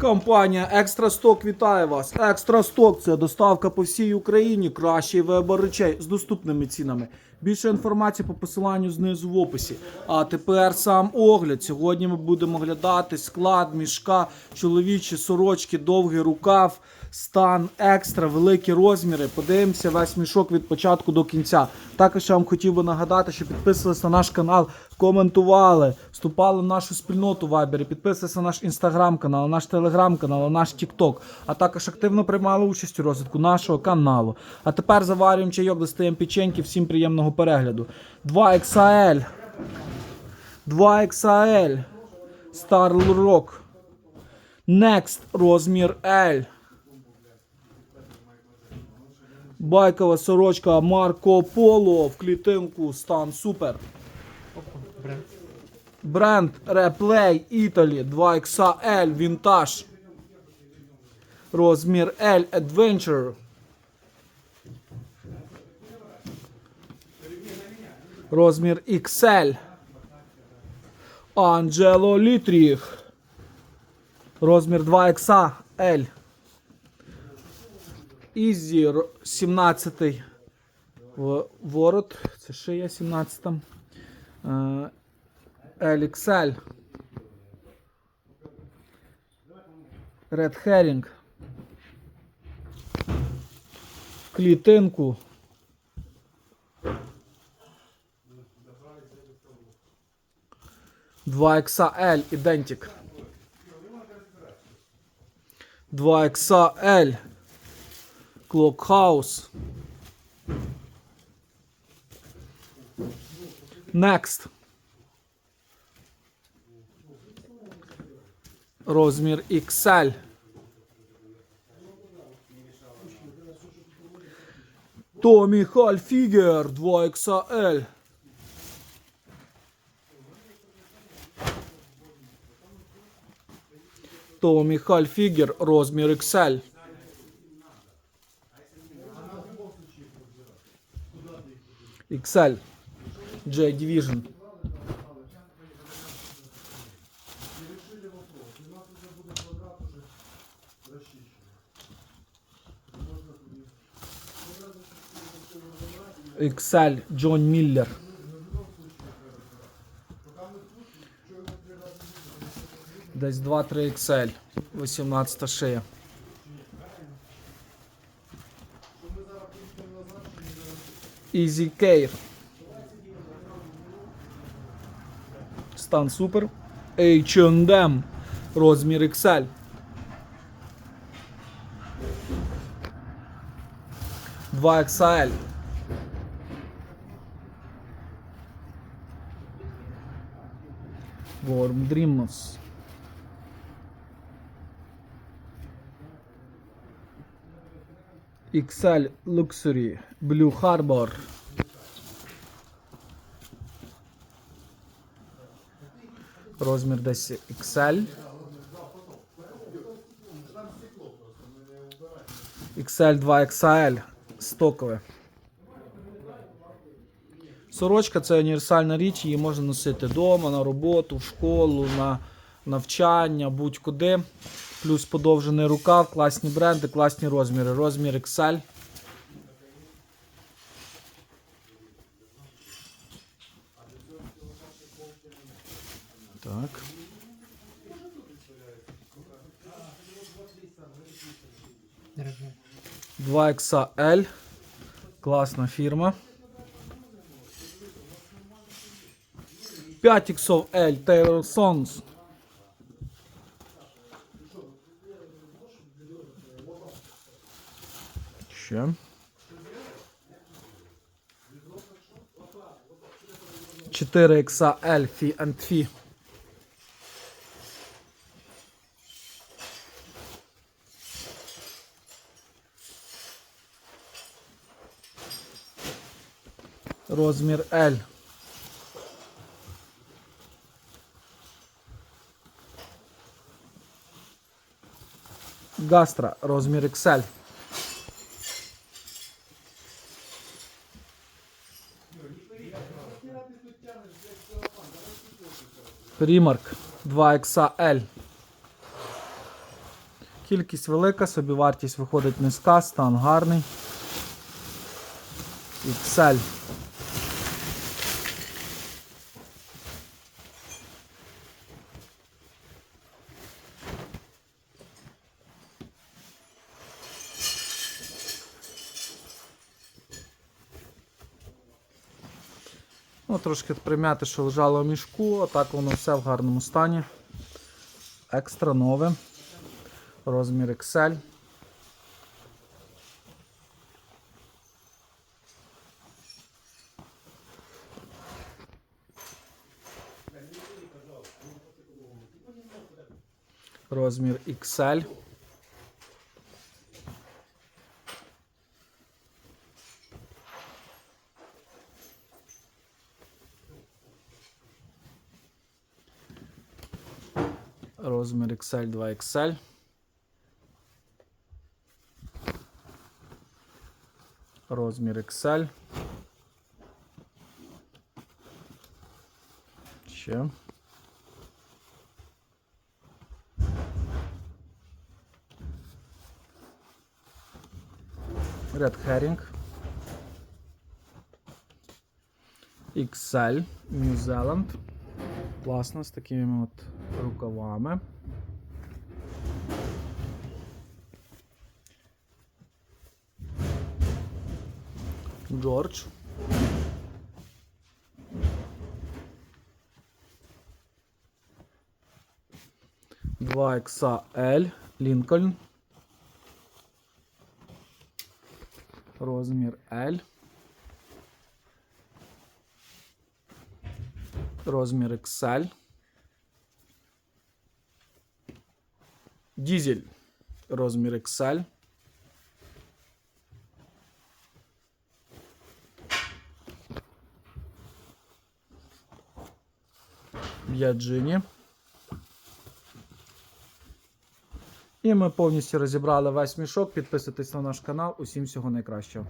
Компанія Екстра Сток вітає вас. Екстра Сток це доставка по всій Україні, кращий вибор речей з доступними цінами. Більше інформації по посиланню знизу в описі. А тепер сам огляд. Сьогодні ми будемо оглядати склад, мішка, чоловічі сорочки, довгий рукав, стан екстра, великі розміри. Подивимося весь мішок від початку до кінця. Також я вам хотів би нагадати, що підписувались на наш канал, коментували, вступали в нашу спільноту в Viber, підписувалися на наш інстаграм-канал, на наш телеграм-канал, на наш Тікток, а також активно приймали участь у розвитку нашого каналу. А тепер заварюємо чайок, достаємо печеньки. Всім приємного перегляду. 2 XL. 2 XL. Star Rock. Next розмір L. Байкова сорочка Марко Поло в клітинку стан супер. Бренд Replay Italy 2XL Vintage. Розмір L Adventure. Розмір XL. Angelo Літріх. Розмір 2XL. Ізі 17 в- ворот. Це шия 17. Е, LXL. Red Herring. Клітинку. Два XL ідентик. 2 XL. Clockhouse. Next. Розмір XL. Tommy Hilfiger 2XL. Tommy Hilfiger розмір XL. XL. J Division. XL Джон Міллер. Десь 2-3 XL. 18 шия. Easy Care. Стан супер. H&M. Розмір XL. Два XL. Warm Dreams. XL Luxury Blue Harbor. Розмір десь XL. XL 2XL стокове. Сорочка це універсальна річ, її можна носити вдома, на роботу, в школу, на навчання, будь-куди. Плюс подовжений рукав, класні бренди, класні розміри. Розмір XL. Так. 2XL. Класна фірма. 5XL Taylor Sons. Ще. Чотири XL Фі and Фі. Розмір L. Гастра, розмір XL. Примарк 2XL. Кількість велика, собівартість виходить низька, стан гарний. XL. Ну, трошки прим'яти, що лежало в мішку, а так воно все в гарному стані. Екстра нове. Розмір XL. Розмір XL. Розмір XL 2XL. Розмір XL. Ще. Red Herring. XL New Zealand. Класно, з такими от рукавами. Джордж. Два XL Лінкольн. Розмір L. Розмір XL. Дізель. Розмір XL. Б'яджині. І ми повністю розібрали весь мішок. Підписуйтесь на наш канал. Усім всього найкращого.